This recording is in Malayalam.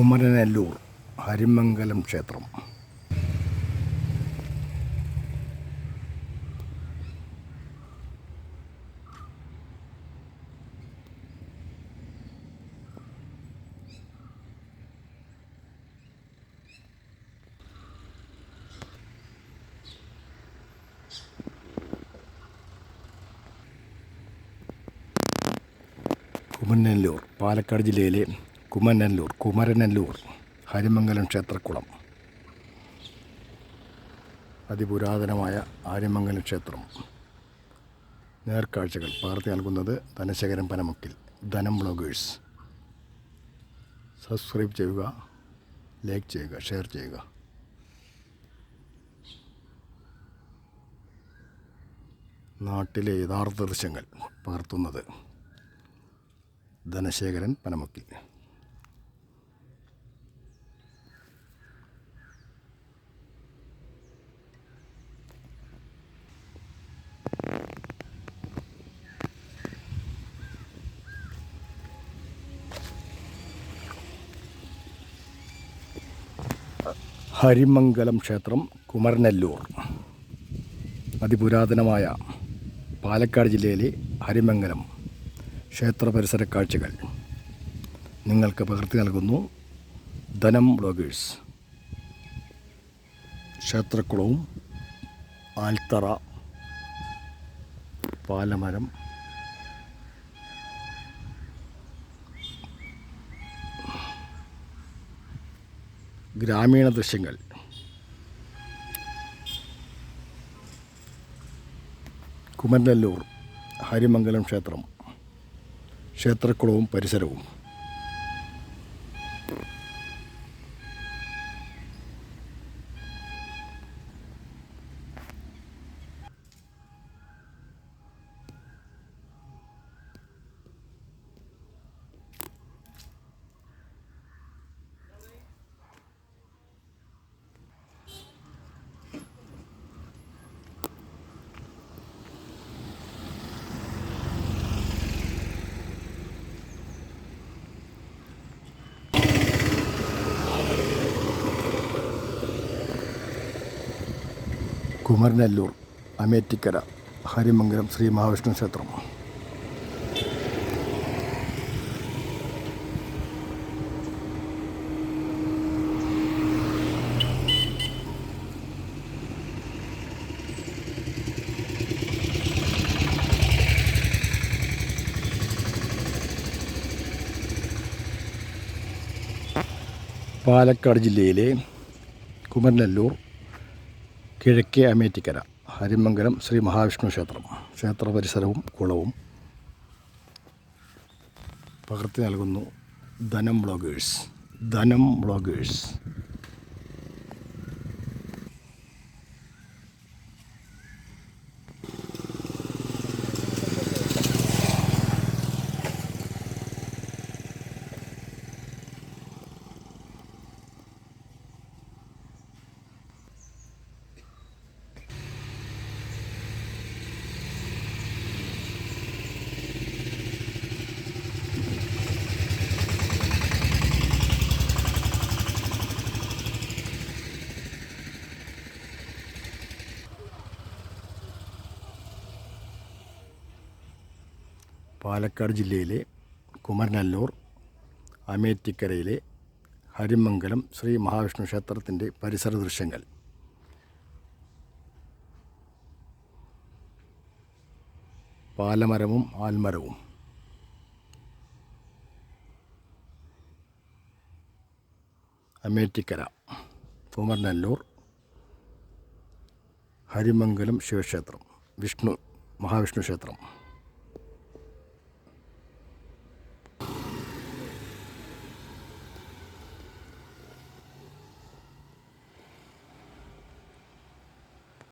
കുമരനെല്ലൂർ ഹരിമംഗലം ക്ഷേത്രം. കുമരനെല്ലൂർ പാലക്കാട് ജില്ലയിലെ കുമരനെല്ലൂർ കുമരനല്ലൂർ ഹരിമംഗലം ക്ഷേത്രക്കുളം. അതിപുരാതനമായ ആര്യമംഗലം ക്ഷേത്രം. നേർക്കാഴ്ചകൾ പകർത്തി നൽകുന്നത് ധനശേഖരൻ പനമുക്കിൽ ധനം ബ്ലോഗേഴ്സ്. സബ്സ്ക്രൈബ് ചെയ്യുക ലൈക്ക് ചെയ്യുക ഷെയർ ചെയ്യുക. നാട്ടിലെ യഥാർത്ഥ ദൃശ്യങ്ങൾ പകർത്തുന്നത് ധനശേഖരൻ പനമുക്കിൽ. ഹരിമംഗലം ക്ഷേത്രം കുമരനെല്ലൂർ. അതിപുരാതനമായ പാലക്കാട് ജില്ലയിലെ ഹരിമംഗലം ക്ഷേത്ര പരിസര കാഴ്ചകൾ നിങ്ങൾക്ക് പകർത്തി നൽകുന്നു ധനം ബ്ലോഗേഴ്സ്. ക്ഷേത്രക്കുളവും ആൽത്തറ പാലമരം ഗ്രാമീണ ദൃശ്യങ്ങൾ. കുമരനെല്ലൂർ ഹരിമംഗലം ക്ഷേത്രം. ക്ഷേത്രക്കുളവും പരിസരവും. കുമരനെല്ലൂർ അമേറ്റിക്കര ഹരിമംഗലം ശ്രീ മഹാവിഷ്ണു ക്ഷേത്രം. പാലക്കാട് ജില്ലയിലെ കുമരനെല്ലൂർ കിഴക്കേ അമേറ്റിക്കര ഹരിമംഗലം ശ്രീ മഹാവിഷ്ണു ക്ഷേത്രം. ക്ഷേത്ര പരിസരവും കുളവും പകർത്തി നൽകുന്നു ധനം ബ്ലോഗേഴ്സ്. ധനം ബ്ലോഗേഴ്സ്. പാലക്കാട് ജില്ലയിലെ കുമരനല്ലൂർ അമേറ്റിക്കരയിലെ ഹരിമംഗലം ശ്രീ മഹാവിഷ്ണു ക്ഷേത്രത്തിന്റെ പരിസര ദൃശ്യങ്ങൾ. പാലമരവും ആൽമരവും. അമേറ്റിക്കര കുമരനല്ലൂർ ഹരിമംഗലം ശിവക്ഷേത്രം വിഷ്ണു മഹാവിഷ്ണു ക്ഷേത്രം.